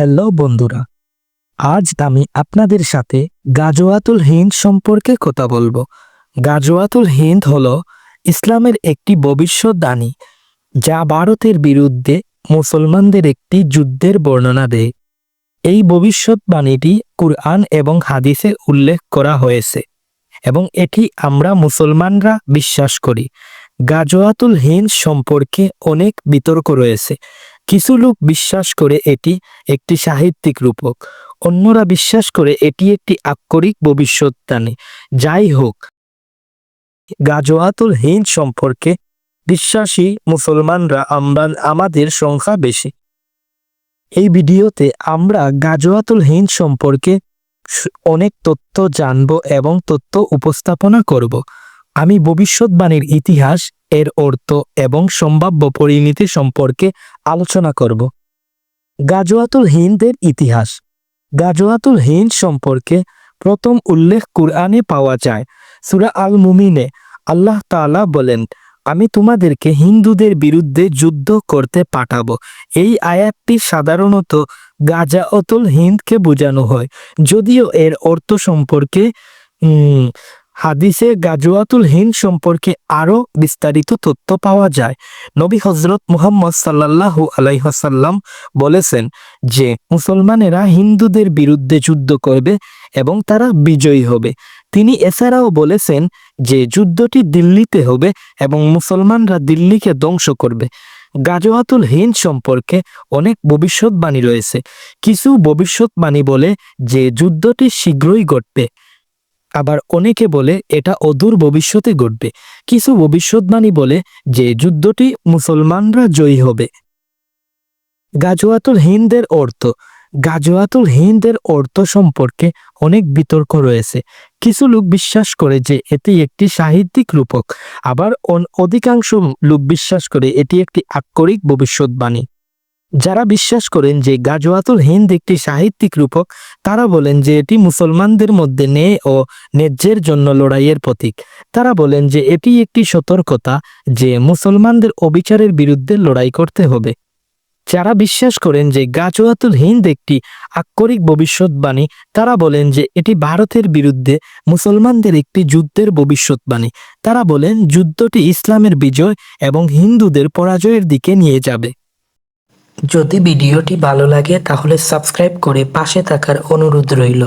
Hello বন্ধুরা, আজ আমি আপনাদের সাথে গাজওয়াতুল হিন্দ সম্পর্কে কথা বলব। গাজওয়াতুল হিন্দ হলো ইসলামের একটি ভবিষ্যৎবাণী যা ভারতের বিরুদ্ধে মুসলমানদের একটি যুদ্ধের বর্ণনা দেয়। এই ভবিষ্যৎবাণীটি কুরআন এবং হাদিসে উল্লেখ করা হয়েছে এবং এটি আমরা মুসলমানরা বিশ্বাস করি। গাজওয়াতুল হিন্দ সম্পর্কে অনেক বিতর্ক রয়েছে কিছু লোক বিশ্বাস করে এটি একটি সাহিত্যিক রূপক। অন্যরা বিশ্বাস করে এটি একটি আক্ষরিক ভবিষ্যৎবাণী যাই হোক, গাজোয়াতুল হিন্দ সম্পর্কে বিশ্বাসী মুসলমানরা আমরা, আমাদের সংখ্যা বেশি। এই ভিডিওতে আমরা গাজোয়াতুল হিন্দ সম্পর্কে অনেক তথ্য জানব এবং তথ্য উপস্থাপনা করব। আমি ভবিষ্যৎবাণীর ইতিহাস, এর অর্থ এবং সম্ভাব্য পরিণতি সম্পর্কে আলোচনা করব। গাজওয়াতুল হিন্দের ইতিহাস। গাজওয়াতুল হিন্দ সম্পর্কে প্রথম উল্লেখ কুরআনে পাওয়া যায়। সূরা আল মুমিনে আল্লাহ তাআলা বলেন, আমি তোমাদেরকে হিন্দুদের বিরুদ্ধে যুদ্ধ করতে পাঠাবো। এই আয়াতটি সাধারণত গাজাওতুল হিন্দকে বোঝানো হয়। যদিও এর অর্থ সম্পর্কে হাদিসে গাজওয়াতুল হিন্দ সম্পর্কে আরও বিস্তারিত তথ্য পাওয়া যায়। নবী হজরত মুহাম্মদ সাল্লাল্লাহু আলাইহাসাল্লাম বলেছেন যে, মুসলমানেরা হিন্দুদের বিরুদ্ধে যুদ্ধ করবে এবং তারা বিজয়ী হবে। তিনি এছাড়াও বলেছেন যে, যুদ্ধটি দিল্লিতে হবে এবং মুসলমানরা দিল্লিকে ধ্বংস করবে। গাজওয়াতুল হিন্দ সম্পর্কে অনেক ভবিষ্যৎবাণী রয়েছে। কিছু ভবিষ্যৎবাণী বলে যে, যুদ্ধটি শীঘ্রই ঘটবে। আবার অনেকে বলে, এটা অদূর ভবিষ্যতে ঘটবে। কিছু ভবিষ্যৎবাণী বলে যে, যুদ্ধটি মুসলমানরা জয়ী হবে। গাজওয়াতুল হিন্দের অর্থ গাজওয়াতুল হিন্দের অর্থ সম্পর্কে অনেক বিতর্ক রয়েছে। কিছু লোক বিশ্বাস করে যে, এটি একটি সাহিত্যিক রূপক। আবার অধিকাংশ লোক বিশ্বাস করে এটি একটি আক্ষরিক ভবিষ্যৎবাণী। যারা বিশ্বাস করেন যে গাজওয়াতুল হিন্দ একটি সাহিত্যিক রূপক, তারা বলেন যে এটি মুসলমানদের মধ্যে ন্যায় ও ন্যায্যের জন্য লড়াইয়ের প্রতীক। তারা বলেন যে এটি একটি সতর্কতা যে মুসলমানদের অবিচারের বিরুদ্ধে লড়াই করতে হবে। যারা বিশ্বাস করেন যে গাজওয়াতুল হিন্দ একটি আক্ষরিক ভবিষ্যৎবাণী, তারা বলেন যে এটি ভারতের বিরুদ্ধে মুসলমানদের একটি যুদ্ধের ভবিষ্যৎবাণী। তারা বলেন, যুদ্ধটি ইসলামের বিজয় এবং হিন্দুদের পরাজয়ের দিকে নিয়ে যাবে। যদি ভিডিওটি ভালো লাগে তাহলে সাবস্ক্রাইব করে পাশে থাকার অনুরোধ রইল।